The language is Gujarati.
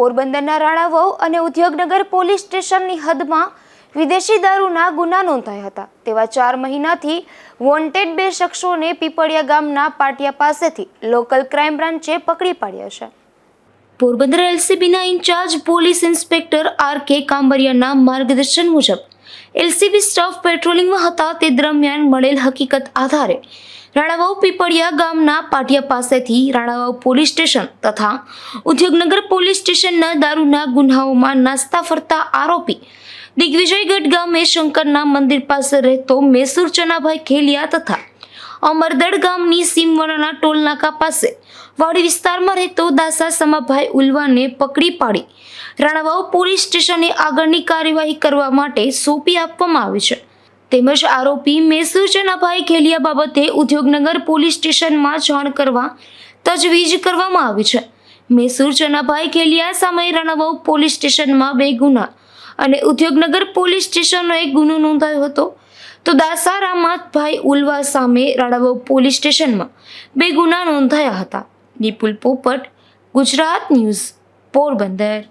પોરબંદરના રાણાવાવ અને ઉદ્યોગનગર પોલીસ સ્ટેશનની હદમાં વિદેશી દારૂના ગુના નોંધાયા હતા. તેવા ચાર મહિનાથી વોન્ટેડ બે શખ્સોને પીપળિયા ગામના પાટિયા પાસેથી લોકલ ક્રાઇમ બ્રાન્ચે પકડી પાડ્યા છે. Porbandar એલસીબીના incharge police inspector R K કાંબરિયાના માર્ગદર્શન મુજબ એલસીબી સ્ટાફ પેટ્રોલિંગમાં હતા તે દરમિયાન મળેલ હકીકત આધારે રાણાવાવ પીપળિયા ગામના પાટિયા પાસેથી રાણાવાવ પોલીસ સ્ટેશન તથા ઉદ્યોગનગર પોલીસ સ્ટેશનના દારૂના ગુન્હાઓમાં નાસ્તા ફરતા આરોપી દિગ્વિજયગઢ ગામે શંકરના મંદિર પાસે રહેતો મેસુર ચનાભાઈ ખેલિયા તથા અમરદડ ગામની સીમવાળાના ટોલનાકા પાસે વાડી વિસ્તારમાં રહેતો દાસા સમાભાઈ ઉલવાને પકડી પાડી. રાણાવાવ પોલીસ સ્ટેશને આગળની કાર્યવાહી કરવા માટે સોંપી આપવામાં આવી છે. તેમજ આરોપી મેસુર ચનાભાઈ ખેલિયા બાબતે ઉદ્યોગનગર પોલીસ સ્ટેશનમાં જાણ કરવા તજવીજ કરવામાં આવી છે. મેસુર ચનાભાઈ ખેલિયા સામે રાણાવાવ પોલીસ સ્ટેશનમાં બે ગુના અને ઉદ્યોગનગર પોલીસ સ્ટેશનનો એક ગુનો નોંધાયો હતો. તો દાસા રામાભાઈ ઉલવા સામે રાણાવાવ પોલીસ સ્ટેશનમાં. બે ગુના નોંધાયા હતા. નિપુલ પોપટ, ગુજરાત ન્યૂઝ, પોરબંદર.